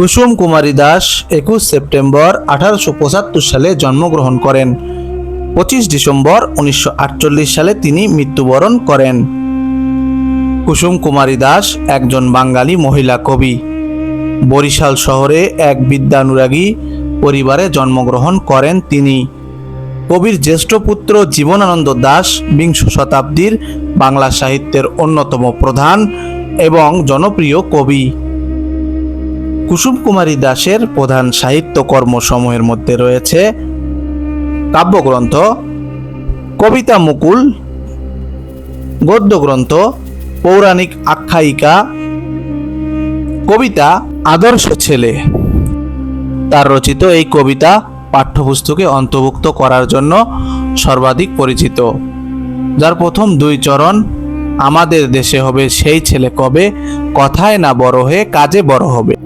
কুসুম কুমারী দাস একুশ সেপ্টেম্বর আঠারোশো পঁচাত্তর সালে জন্মগ্রহণ করেন। পঁচিশ ডিসেম্বর উনিশশো আটচল্লিশ সালে তিনি মৃত্যুবরণ করেন। কুসুম কুমারী দাস একজন বাঙালি মহিলা কবি। বরিশাল শহরে এক বিদ্যানুরাগী পরিবারে জন্মগ্রহণ করেন তিনি। কবির জ্যেষ্ঠ পুত্র জীবনানন্দ দাস বিংশ শতাব্দীর বাংলা সাহিত্যের অন্যতম প্রধান এবং জনপ্রিয় কবি। কুসুম কুমারী দাসের প্রধান সাহিত্যকর্মসমূহের মধ্যে রয়েছে কাব্যগ্রন্থ, কবিতা মুকুল, গদ্যগ্রন্থ, পৌরাণিক আখ্যায়িকা, কবিতা আদর্শ ছেলে। তার রচিত এই কবিতা পাঠ্যপুস্তকে অন্তর্ভুক্ত করার জন্য সর্বাধিক পরিচিত। যার প্রথম দুই চরণ, আমাদের দেশে হবে সেই ছেলে কবে? কথায় না বড় হয়ে কাজে বড় হবে।